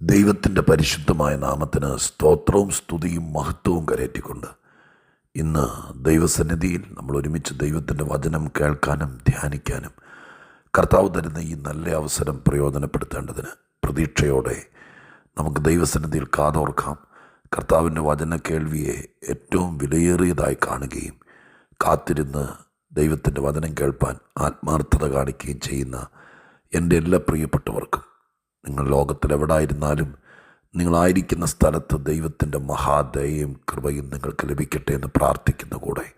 ദൈവത്തിന്റെ പരിശുദ്ധമായ നാമത്തിന് സ്തോത്രവും സ്തുതിയും മഹത്വവും കരയറ്റിക്കൊണ്ട് ഇന്ന് ദൈവസന്നിധിയിൽ നമ്മൾ ഒരുമിച്ച് ദൈവത്തിന്റെ വചനം കേൾക്കാനും ധ്യാനിക്കാനും കർത്താവ് തരുന്ന ഈ നല്ല അവസരം പ്രയോജനപ്പെടുത്തേണ്ടതിന് പ്രതീക്ഷയോടെ നമുക്ക് ദൈവസന്നിധിയിൽ കാതോർക്കാം. കർത്താവിന്റെ വചന കേൾവിയെ ഏറ്റവും വിലയേറിയതായി കാണുകയും കാത്തിരുന്ന് ദൈവത്തിന്റെ വചനം കേൾപ്പാൻ ആത്മാർത്ഥത കാണിക്കുകയും ചെയ്യുന്ന എന്റെ എല്ലാ പ്രിയപ്പെട്ടവർക്കും നിങ്ങൾ ലോകത്തിലെവിടായിരുന്നാലും നിങ്ങളായിരിക്കുന്ന സ്ഥലത്ത് ദൈവത്തിന്റെ മഹാദയയും കൃപയും നിങ്ങൾക്ക് ലഭിക്കട്ടെ എന്ന് പ്രാർത്ഥിക്കുന്ന കൂടെ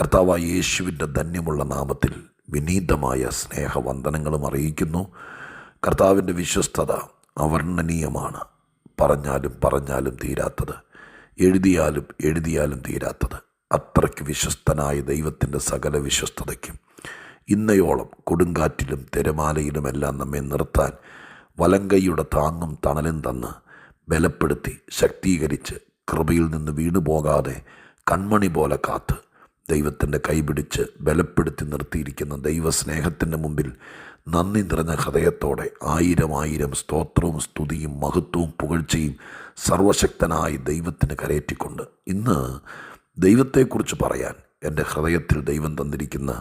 കർത്താവായ യേശുവിന്റെ ധന്യമുള്ള നാമത്തിൽ വിനീതമായ സ്നേഹവന്ദനങ്ങളും അറിയിക്കുന്നു. കർത്താവിന്റെ വിശ്വസ്തത അവർണനീയമാണ്. പറഞ്ഞാലും പറഞ്ഞാലും തീരാത്തത്. എഴുതിയാലും എഴുതിയാലും തീരാത്തത്. അത്രയ്ക്ക് വിശ്വസ്തനായ ദൈവത്തിന്റെ സകല വിശ്വസ്തതയ്ക്കും ഇന്നയോളം കൊടുങ്കാറ്റിലും തിരമാലയിലുമെല്ലാം നമ്മെ നിർത്താൻ വലങ്കൈയുടെ താങ്ങും തണലും തന്ന് ബലപ്പെടുത്തി ശക്തീകരിച്ച് കൃപയിൽ നിന്ന് വീണു പോകാതെ കൺമണി പോലെ കാത്ത് ദൈവത്തിന്റെ കൈപിടിച്ച് ബലപ്പെടുത്തി നിർത്തിയിരിക്കുന്ന ദൈവസ്നേഹത്തിന്റെ മുമ്പിൽ നന്ദി നിറഞ്ഞ ഹൃദയത്തോടെ ആയിരം ആയിരം സ്തോത്രവും സ്തുതിയും മഹത്വവും പുകഴ്ചയും സർവശക്തനായി ദൈവത്തിന് കരയേറ്റിക്കൊണ്ട് ഇന്ന് ദൈവത്തെക്കുറിച്ച് പറയാൻ എന്റെ ഹൃദയത്തിൽ ദൈവം തന്നിരിക്കുന്ന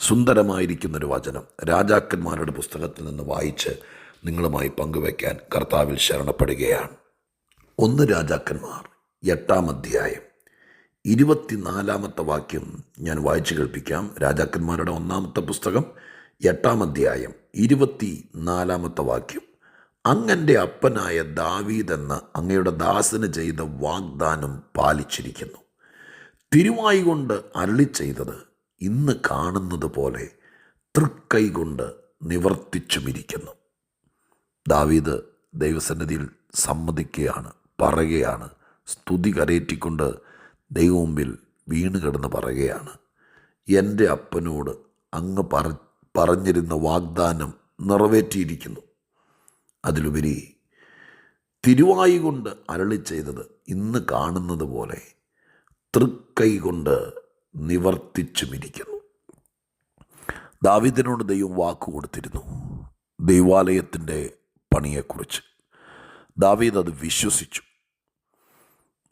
സുന്ദരമായിരിക്കുന്നൊരു വചനം രാജാക്കന്മാരുടെ പുസ്തകത്തിൽ നിന്ന് വായിച്ച് നിങ്ങളുമായി പങ്കുവയ്ക്കാൻ കർത്താവിൽ ശരണപ്പെടുകയാണ്. ഒന്ന് രാജാക്കന്മാർ എട്ടാം അധ്യായം. ഇരുപത്തിനാലാമത്തെ വാക്യം ഞാൻ വായിച്ചു കേൾപ്പിക്കാം. രാജാക്കന്മാരുടെ ഒന്നാമത്തെ പുസ്തകം എട്ടാം അധ്യായം ഇരുപത്തി നാലാമത്തെ വാക്യം. അങ്ങന്റെ അപ്പനായ ദാവീദ് എന്ന അങ്ങയുടെ ദാസന് ചെയ്ത വാഗ്ദാനം പാലിച്ചിരിക്കുന്നു. തിരുവായി കൊണ്ട് അരളി ചെയ്തത് ഇന്ന് കാണുന്നത് പോലെ തൃക്കൈ കൊണ്ട് നിവർത്തിച്ചുമിരിക്കുന്നു. ദാവീദ് ദൈവസന്നിധിയിൽ സമ്മതിക്കുകയാണ് പറയുകയാണ് സ്തുതി കരയേറ്റിക്കൊണ്ട് ദൈവമുമ്പിൽ വീണ് കിടന്ന് പറയുകയാണ്. എന്റെ അപ്പനോട് അങ്ങ് പറ പറഞ്ഞിരുന്ന വാഗ്ദാനം നിറവേറ്റിയിരിക്കുന്നു. അതിലുപരി തിരുവായി കൊണ്ട് അരളി ചെയ്തത് ഇന്ന് കാണുന്നത് പോലെ തൃക്കൈ കൊണ്ട് നിവർത്തിച്ചുമിരിക്കുന്നു. ദാവിദിനോട് ദൈവം വാക്ക് കൊടുത്തിരുന്നു ദൈവാലയത്തിന്റെ പണിയെക്കുറിച്ച്. ദാവീദ് അത് വിശ്വസിച്ചു.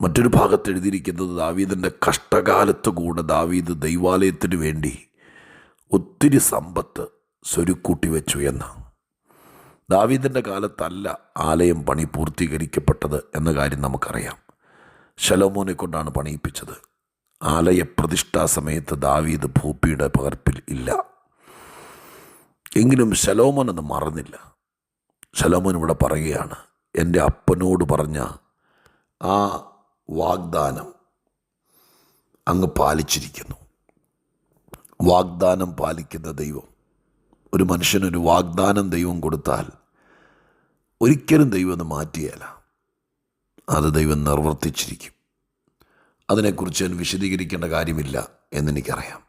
മറ്റൊരു ഭാഗത്ത് എഴുതിയിരിക്കുന്നത് ദാവീദിന്റെ കഷ്ടകാലത്ത് കൂടെ ദാവീദ് ദൈവാലയത്തിന് വേണ്ടി ഒത്തിരി സമ്പത്ത് സ്വരുക്കൂട്ടി വെച്ചു എന്ന്. ദാവീദിന്റെ കാലത്തല്ല ആലയം പണി പൂർത്തീകരിക്കപ്പെട്ടത് എന്ന കാര്യം നമുക്കറിയാം. ശലോമോനെ കൊണ്ടാണ് പണിയിപ്പിച്ചത്. ആലയ പ്രതിഷ്ഠാ സമയത്ത് ദാവീദ് ഭൂപ്പിയുടെ പകർപ്പിൽ ഇല്ല. എങ്കിലും ശലോമോൻ അത് മറന്നില്ല. ശലോമോൻ ഇവിടെ പറയുകയാണ് എന്റെ അപ്പനോട് പറഞ്ഞ ആ വാഗ്ദാനം അങ്ങ് പാലിച്ചിരിക്കുന്നു. വാഗ്ദാനം പാലിക്കുന്ന ദൈവം ഒരു മനുഷ്യനൊരു വാഗ്ദാനം ദൈവം കൊടുത്താൽ ഒരിക്കലും ദൈവം അത് മാറ്റിയല്ല അത് ദൈവം നിർവർത്തിച്ചിരിക്കും. അതിനെക്കുറിച്ച് ഞാൻ വിശദീകരിക്കേണ്ട കാര്യമില്ല എന്നെനിക്കറിയാം.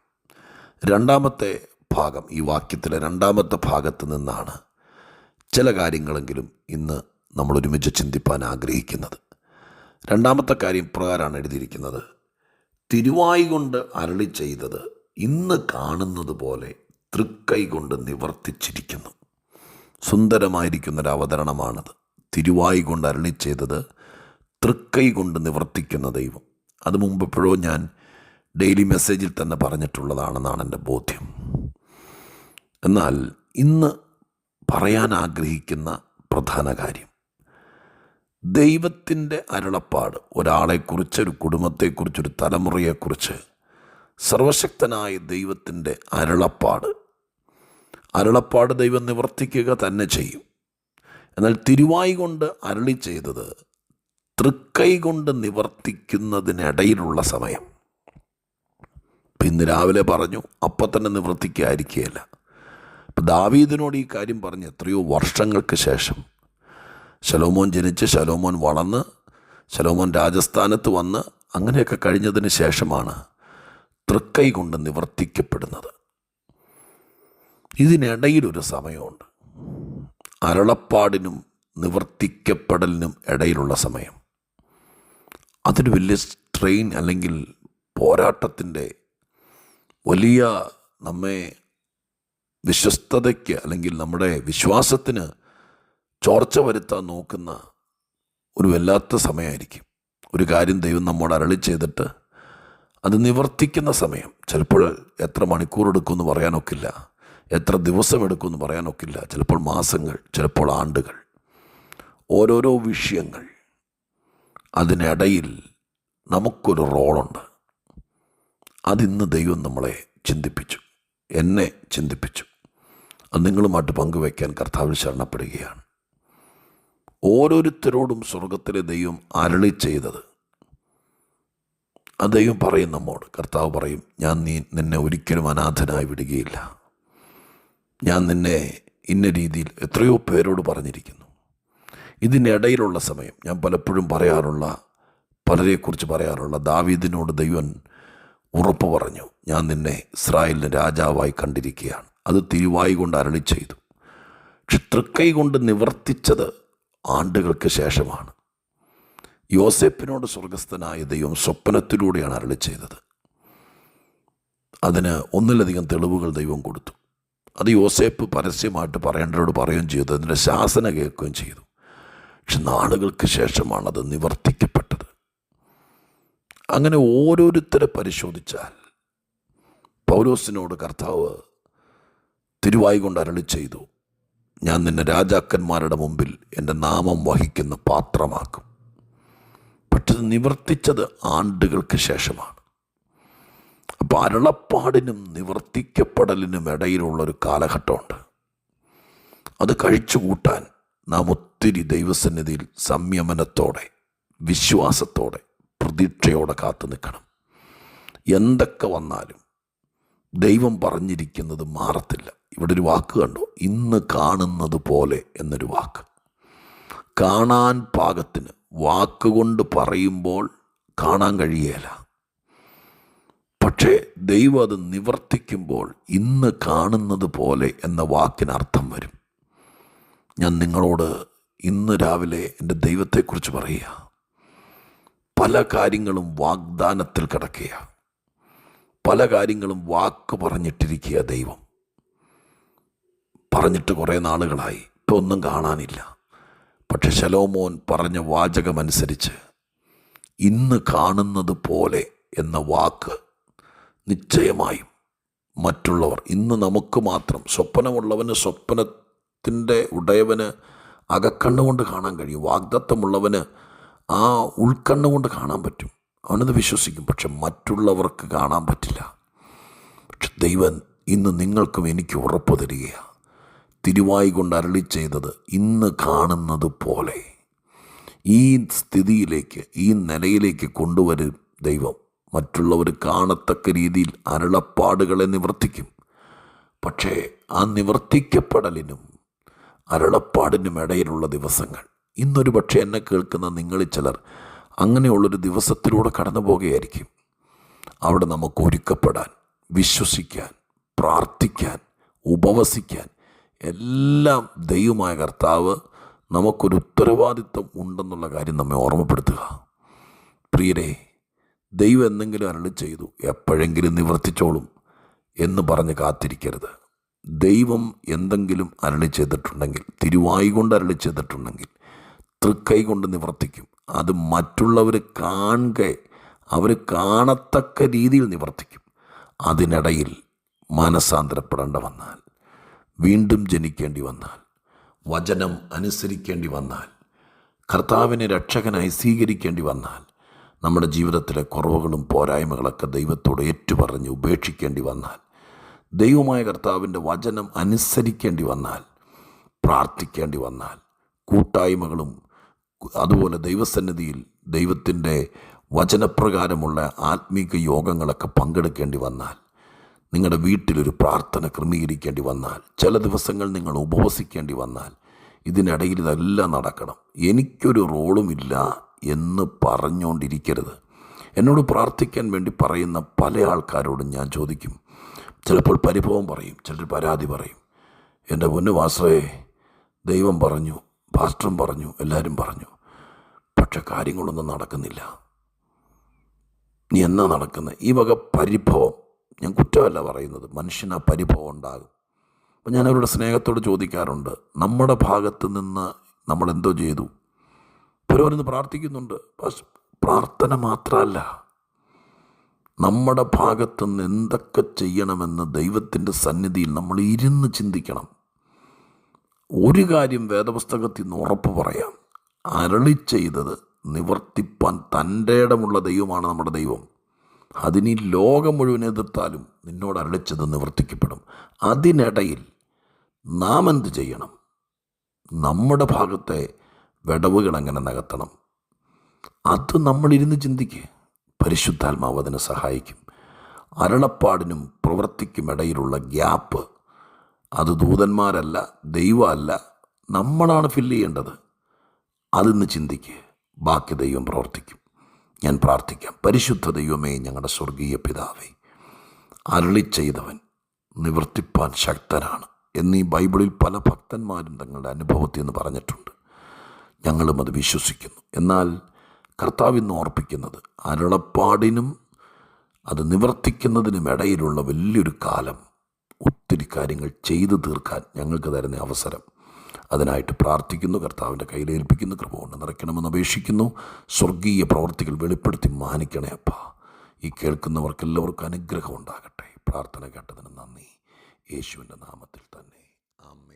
രണ്ടാമത്തെ ഭാഗം ഈ വാക്യത്തിലെ രണ്ടാമത്തെ ഭാഗത്ത് നിന്നാണ് ചില കാര്യങ്ങളെങ്കിലും ഇന്ന് നമ്മൾ ഒരുമിച്ച് ചിന്തിപ്പാൻ ആഗ്രഹിക്കുന്നത്. രണ്ടാമത്തെ കാര്യം പ്രകാരമാണ് എഴുതിയിരിക്കുന്നത്. തിരുവായി കൊണ്ട് അരളി ചെയ്തത് ഇന്ന് കാണുന്നത് പോലെ തൃക്കൈ കൊണ്ട് നിവർത്തിച്ചിരിക്കുന്നു. സുന്ദരമായിരിക്കുന്നൊരു അവതരണമാണത്. തിരുവായി കൊണ്ട് അരളി ചെയ്തത് തൃക്കൈ കൊണ്ട് നിവർത്തിക്കുന്ന ദൈവം. അത് മുമ്പ് എപ്പോഴോ ഞാൻ ഡെയിലി മെസ്സേജിൽ തന്നെ പറഞ്ഞിട്ടുള്ളതാണെന്നാണ് എന്റെ ബോധ്യം. എന്നാൽ ഇന്ന് പറയാൻ ആഗ്രഹിക്കുന്ന പ്രധാന കാര്യം. ദൈവത്തിന്റെ അരുളപ്പാട് ഒരാളെക്കുറിച്ച് ഒരു കുടുംബത്തെക്കുറിച്ച് ഒരു തലമുറയെക്കുറിച്ച് സർവശക്തനായ ദൈവത്തിന്റെ അരുളപ്പാട്. അരുളപ്പാട് ദൈവം നിവർത്തിക്കുക തന്നെ ചെയ്യും. എന്നാൽ തിരുവായി കൊണ്ട് അരളി ചെയ്തത് തൃക്കൈ കൊണ്ട് നിവർത്തിക്കുന്നതിനിടയിലുള്ള സമയം. ഇന്ന് രാവിലെ പറഞ്ഞു അപ്പം തന്നെ നിവർത്തിക്കാതിരിക്കുകയല്ല. ഇപ്പം ദാവീദിനോട് ഈ കാര്യം പറഞ്ഞ് എത്രയോ വർഷങ്ങൾക്ക് ശേഷം ശലോമോൻ ജനിച്ച് ശലോമോൻ വളർന്ന് ശലോമോൻ രാജസ്ഥാനത്ത് വന്ന് അങ്ങനെയൊക്കെ കഴിഞ്ഞതിന് ശേഷമാണ് തൃക്കൈ കൊണ്ട് നിവർത്തിക്കപ്പെടുന്നത്. ഇതിനിടയിലൊരു സമയമുണ്ട്. അരളപ്പാടിനും നിവർത്തിക്കപ്പെടലിനും ഇടയിലുള്ള സമയം. അതൊരു വലിയ സ്ട്രെയിൻ അല്ലെങ്കിൽ പോരാട്ടത്തിന്റെ വലിയ നമ്മെ വിശ്വസ്തതയ്ക്ക് അല്ലെങ്കിൽ നമ്മുടെ വിശ്വാസത്തിന് ചോർച്ച വരുത്താൻ നോക്കുന്ന ഒരു വല്ലാത്ത സമയമായിരിക്കും. ഒരു കാര്യം ദൈവം നമ്മോട് അരളി ചെയ്തിട്ട് അത് നിവർത്തിക്കുന്ന സമയം. ചിലപ്പോൾ എത്ര മണിക്കൂർ എടുക്കുമെന്ന് പറയാനൊക്കില്ല. എത്ര ദിവസം എടുക്കുമെന്ന് പറയാനൊക്കില്ല. ചിലപ്പോൾ മാസങ്ങൾ ചിലപ്പോൾ ആണ്ടുകൾ. ഓരോരോ വിഷയങ്ങൾ അതിനിടയിൽ നമുക്കൊരു റോളുണ്ട്. അതിന്ന് ദൈവം നമ്മളെ ചിന്തിപ്പിച്ചു. എന്നെ ചിന്തിപ്പിച്ചു. അത് നിങ്ങളുമായിട്ട് പങ്കുവയ്ക്കാൻ കർത്താവിൽ ശരണപ്പെടുകയാണ്. ഓരോരുത്തരോടും സ്വർഗത്തിലെ ദൈവം അരളി ചെയ്തത്. ആ ദൈവം പറയും നമ്മോട് കർത്താവ് പറയും ഞാൻ നീ നിന്നെ ഒരിക്കലും അനാഥനായി വിടുകയില്ല. ഞാൻ നിന്നെ ഇന്ന രീതിയിൽ എത്രയോ പേരോട് പറഞ്ഞിരിക്കുന്നു. ഇതിനിടയിലുള്ള സമയം ഞാൻ പലപ്പോഴും പറയാറുള്ള പലരെക്കുറിച്ച് പറയാറുള്ള ദാവീദിനോട് ദൈവൻ ഉറപ്പ് പറഞ്ഞു ഞാൻ നിന്നെ ഇസ്രായേലിന് രാജാവായി കണ്ടിരിക്കുകയാണ്. അത് തിരുവായി കൊണ്ട് അരളി ചെയ്തു. പക്ഷെ തൃക്കൈ കൊണ്ട് നിവർത്തിച്ചത് ആണ്ടുകൾക്ക് ശേഷമാണ്. യോസെപ്പിനോട് സ്വർഗസ്ഥനായ ദൈവം സ്വപ്നത്തിലൂടെയാണ് അരളി ചെയ്തത്. അതിന് ഒന്നിലധികം തെളിവുകൾ ദൈവം കൊടുത്തു. അത് യോസേപ്പ് പരസ്യമായിട്ട് പറയേണ്ടവരോട് പറയുകയും ചെയ്തു. അതിന്റെ ശാസന കേൾക്കുകയും ചെയ്തു. പക്ഷെ നാളുകൾക്ക് ശേഷമാണ് അത് നിവർത്തിക്കപ്പെട്ടത്. അങ്ങനെ ഓരോരുത്തരെ പരിശോധിച്ചാൽ പൗലോസിനോട് കർത്താവ് തിരുവായി കൊണ്ട് അരളി ചെയ്തു. ഞാൻ നിന്നെ രാജാക്കന്മാരുടെ മുമ്പിൽ എന്റെ നാമം വഹിക്കുന്ന പാത്രമാക്കും. പക്ഷെ നിവർത്തിച്ചത് ആണ്ടുകൾക്ക് ശേഷമാണ്. അപ്പോൾ അരളപ്പാടിനും നിവർത്തിക്കപ്പെടലിനും ഇടയിലുള്ളൊരു കാലഘട്ടമുണ്ട്. അത് കഴിച്ചു കൂട്ടാൻ നാം ഒത്തിരി ദൈവസന്നിധിയിൽ സംയമനത്തോടെ വിശ്വാസത്തോടെ പ്രതീക്ഷയോടെ കാത്തു നിൽക്കണം. എന്തൊക്കെ വന്നാലും ദൈവം പറഞ്ഞിരിക്കുന്നത് മാറത്തില്ല. ഇവിടെ ഒരു വാക്ക് കണ്ടോ? ഇന്ന് കാണുന്നത് പോലെ എന്നൊരു വാക്ക്. കാണാൻ പാകത്തിന് വാക്കുകൊണ്ട് പറയുമ്പോൾ കാണാൻ കഴിയേല. പക്ഷേ ദൈവം അത് നിവർത്തിക്കുമ്പോൾ ഇന്ന് കാണുന്നത് പോലെ എന്ന വാക്കിന് അർത്ഥം വരും. ഞാൻ നിങ്ങളോട് ഇന്ന് രാവിലെ എന്റെ ദൈവത്തെക്കുറിച്ച് പറയുക. പല കാര്യങ്ങളും വാഗ്ദാനത്തിൽ കിടക്കുക പല കാര്യങ്ങളും വാക്ക് പറഞ്ഞിട്ടിരിക്കുക ദൈവം. പറഞ്ഞിട്ട് കുറേ നാളുകളായി. ഇപ്പം ഒന്നും കാണാനില്ല. പക്ഷെ ശലോമോൻ പറഞ്ഞ വാചകമനുസരിച്ച് ഇന്ന് കാണുന്നത് പോലെ എന്ന വാക്ക് നിശ്ചയമായും മറ്റുള്ളവർ ഇന്ന് നമുക്ക് മാത്രം സ്വപ്നമുള്ളവന് സ്വപ്നത്തിന്റെ ഉടയവന് അകക്കണ്ണുകൊണ്ട് കാണാൻ കഴിയും. വാഗ്ദത്തമുള്ളവന് ആ ഉൾക്കണ്ണുകൊണ്ട് കാണാൻ പറ്റും. അവനത് വിശ്വസിക്കും. പക്ഷെ മറ്റുള്ളവർക്ക് കാണാൻ പറ്റില്ല. പക്ഷെ ദൈവം ഇന്ന് നിങ്ങൾക്കും എനിക്ക് ഉറപ്പ് തരികയാണ് തിരുവായി കൊണ്ട് അരളി ചെയ്തത് ഇന്ന് കാണുന്നത് പോലെ. ഈ സ്ഥിതിയിലേക്ക് ഈ നിലയിലേക്ക് കൊണ്ടുവരും ദൈവം. മറ്റുള്ളവർ കാണത്തക്ക രീതിയിൽ അരളപ്പാടുകളെ നിവർത്തിക്കും. പക്ഷേ ആ നിവർത്തിക്കപ്പെടലിനും അരളപ്പാടിനും ഇടയിലുള്ള ദിവസങ്ങൾ. ഇന്നൊരു പക്ഷേ എന്നെ കേൾക്കുന്ന നിങ്ങളിൽ ചിലർ അങ്ങനെയുള്ളൊരു ദിവസത്തിലൂടെ കടന്നു പോകുകയായിരിക്കും. അവിടെ നമുക്ക് ഒരുക്കപ്പെടാൻ വിശ്വസിക്കാൻ പ്രാർത്ഥിക്കാൻ ഉപവസിക്കാൻ എല്ലാം ദൈവമായ കർത്താവ് നമുക്കൊരു ഉത്തരവാദിത്വം ഉണ്ടെന്നുള്ള കാര്യം നമ്മെ ഓർമ്മപ്പെടുത്തുക. പ്രിയരെ ദൈവം എന്തെങ്കിലും അരളി ചെയ്തു എപ്പോഴെങ്കിലും നിവർത്തിച്ചോളും എന്ന് പറഞ്ഞ് കാത്തിരിക്കരുത്. ദൈവം എന്തെങ്കിലും അരളി ചെയ്തിട്ടുണ്ടെങ്കിൽ തിരുവായി കൊണ്ട് അരളി ചെയ്തിട്ടുണ്ടെങ്കിൽ തൃക്കൈ കൊണ്ട് നിവർത്തിക്കും. അത് മറ്റുള്ളവർ കാണുക അവർ കാണത്തക്ക രീതിയിൽ നിവർത്തിക്കും. അതിനിടയിൽ മാനസാന്തരപ്പെടേണ്ട വന്നാൽ വീണ്ടും ജനിക്കേണ്ടി വന്നാൽ വചനം അനുസരിക്കേണ്ടി വന്നാൽ കർത്താവിനെ രക്ഷകനായി സ്വീകരിക്കേണ്ടി വന്നാൽ നമ്മുടെ ജീവിതത്തിലെ കുറവുകളും പോരായ്മകളൊക്കെ ദൈവത്തോട് ഏറ്റുപറഞ്ഞ് ഉപേക്ഷിക്കേണ്ടി വന്നാൽ ദൈവമായ കർത്താവിന്റെ വചനം അനുസരിക്കേണ്ടി വന്നാൽ പ്രാർത്ഥിക്കേണ്ടി വന്നാൽ കൂട്ടായ്മകളും അതുപോലെ ദൈവസന്നിധിയിൽ ദൈവത്തിന്റെ വചനപ്രകാരമുള്ള ആത്മീക യോഗങ്ങളൊക്കെ പങ്കെടുക്കേണ്ടി വന്നാൽ നിങ്ങളുടെ വീട്ടിലൊരു പ്രാർത്ഥന ക്രമീകരിക്കേണ്ടി വന്നാൽ ചില ദിവസങ്ങൾ നിങ്ങൾ ഉപവസിക്കേണ്ടി വന്നാൽ ഇതിനിടയിൽ ഇതെല്ലാം നടക്കണം. എനിക്കൊരു റോളുമില്ല എന്ന് പറഞ്ഞുകൊണ്ടിരിക്കരുത്. എന്നോട് പ്രാർത്ഥിക്കാൻ വേണ്ടി പറയുന്ന പല ആൾക്കാരോടും ഞാൻ ചോദിക്കും. ചിലപ്പോൾ പരിഭവം പറയും ചിലർ പരാതി പറയും. എന്റെ പൊന്നുവാസേ ദൈവം പറഞ്ഞു പാസ്റ്ററും പറഞ്ഞു എല്ലാവരും പറഞ്ഞു. പക്ഷെ കാര്യങ്ങളൊന്നും നടക്കുന്നില്ല. നീ എന്നാ നടക്കുന്നത് ഈ വക പരിഭവം ഞാൻ കുറ്റമല്ല പറയുന്നത് മനുഷ്യന് ആ പരിഭവം ഉണ്ടാകും. അപ്പം ഞാൻ അവരുടെ സ്നേഹത്തോട് ചോദിക്കാറുണ്ട് നമ്മുടെ ഭാഗത്ത് നിന്ന് നമ്മൾ എന്തോ ചെയ്തു? പുരോഹിതന് പ്രാർത്ഥിക്കുന്നുണ്ട് പ്രാർത്ഥന മാത്രമല്ല. നമ്മുടെ ഭാഗത്ത് നിന്ന് എന്തൊക്കെ ചെയ്യണമെന്ന് ദൈവത്തിന്റെ സന്നിധിയിൽ നമ്മൾ ഇരുന്ന് ചിന്തിക്കണം. ഒരു കാര്യം വേദപുസ്തകത്തിൽ നിന്ന് ഉറപ്പ് പറയാം. അരളി ചെയ്തത് നിവർത്തിപ്പാൻ തന്റെ ഇടമുള്ള ദൈവമാണ് നമ്മുടെ ദൈവം. അതിനി ലോകം മുഴുവൻ എതിർത്താലും നിന്നോട് അരളിച്ചത് നിവർത്തിക്കപ്പെടും. അതിനിടയിൽ നാം എന്ത് ചെയ്യണം? നമ്മുടെ ഭാഗത്തെ വിടവുകൾ അങ്ങനെ നികത്തണം? അത് നമ്മളിരുന്ന് ചിന്തിക്കുക പരിശുദ്ധാത്മാവ് അതിനെ സഹായിക്കും. അരളപ്പാടിനും പ്രവൃത്തിക്കും ഇടയിലുള്ള ഗ്യാപ്പ്. അത് ദൂതന്മാരല്ല ദൈവമല്ല. നമ്മളാണ് ഫില്ല് ചെയ്യേണ്ടത്. അതിന്ന് ചിന്തിക്കുക ബാക്കി ദൈവം പ്രവർത്തിക്കും. ഞാൻ പ്രാർത്ഥിക്കാം. പരിശുദ്ധ ദൈവമേ ഞങ്ങളുടെ സ്വർഗീയ പിതാവേ അരളി ചെയ്തവൻ നിവർത്തിപ്പാൻ ശക്തനാണ് എന്നീ ബൈബിളിൽ പല ഭക്തന്മാരും തങ്ങളുടെ അനുഭവത്തിൽ നിന്ന് പറഞ്ഞിട്ടുണ്ട്. ഞങ്ങളും അത് വിശ്വസിക്കുന്നു. എന്നാൽ കർത്താവ് ഇന്ന് ഓർപ്പിക്കുന്നത് അരുളപ്പാടിനും അത് നിവർത്തിക്കുന്നതിനും ഇടയിലുള്ള വലിയൊരു കാലം ഒത്തിരി കാര്യങ്ങൾ ചെയ്തു തീർക്കാൻ ഞങ്ങൾക്ക് തരുന്ന അവസരം അതിനായിട്ട് പ്രാർത്ഥിക്കുന്നു. കർത്താവിന്റെ കയ്യിലേൽപ്പിക്കുന്നു കൃപ കൊണ്ട് നിറയ്ക്കണമെന്ന് അപേക്ഷിക്കുന്നു. സ്വർഗീയ പ്രവർത്തികൾ വെളിപ്പെടുത്തി മാനിക്കണേ അപ്പ. ഈ കേൾക്കുന്നവർക്കെല്ലാവർക്കും അനുഗ്രഹം ഉണ്ടാകട്ടെ. പ്രാർത്ഥന കേട്ടതിന് നന്ദി. യേശുവിന്റെ നാമത്തിൽ തന്നെ. ആമേ